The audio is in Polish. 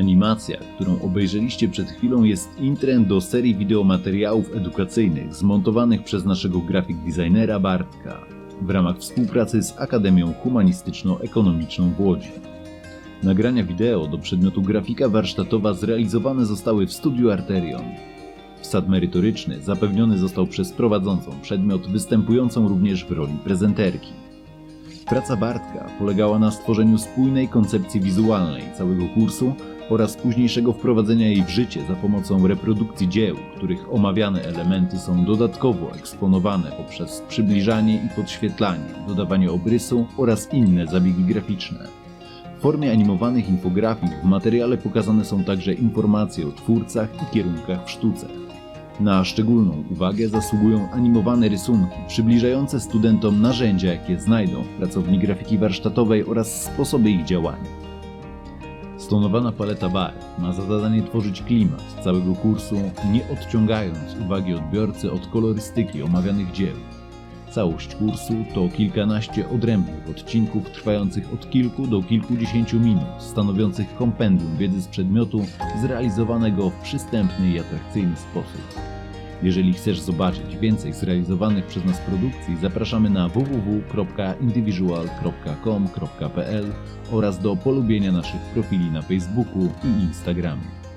Animacja, którą obejrzeliście przed chwilą jest intrem do serii wideomateriałów edukacyjnych zmontowanych przez naszego grafik designera Bartka w ramach współpracy z Akademią Humanistyczno-Ekonomiczną w Łodzi. Nagrania wideo do przedmiotu grafika warsztatowa zrealizowane zostały w studiu Arterion. Wsad merytoryczny zapewniony został przez prowadzącą przedmiot, występującą również w roli prezenterki. Praca Bartka polegała na stworzeniu spójnej koncepcji wizualnej całego kursu oraz późniejszego wprowadzenia jej w życie za pomocą reprodukcji dzieł, których omawiane elementy są dodatkowo eksponowane poprzez przybliżanie i podświetlanie, dodawanie obrysu oraz inne zabiegi graficzne. W formie animowanych infografik w materiale pokazane są także informacje o twórcach i kierunkach w sztuce. Na szczególną uwagę zasługują animowane rysunki przybliżające studentom narzędzia, jakie znajdą w pracowni grafiki warsztatowej oraz sposoby ich działania. Stonowana paleta barw ma za zadanie tworzyć klimat całego kursu, nie odciągając uwagi odbiorcy od kolorystyki omawianych dzieł. Całość kursu to kilkanaście odrębnych odcinków trwających od kilku do kilkudziesięciu minut, stanowiących kompendium wiedzy z przedmiotu zrealizowanego w przystępny i atrakcyjny sposób. Jeżeli chcesz zobaczyć więcej zrealizowanych przez nas produkcji, zapraszamy na www.individual.com.pl oraz do polubienia naszych profili na Facebooku i Instagramie.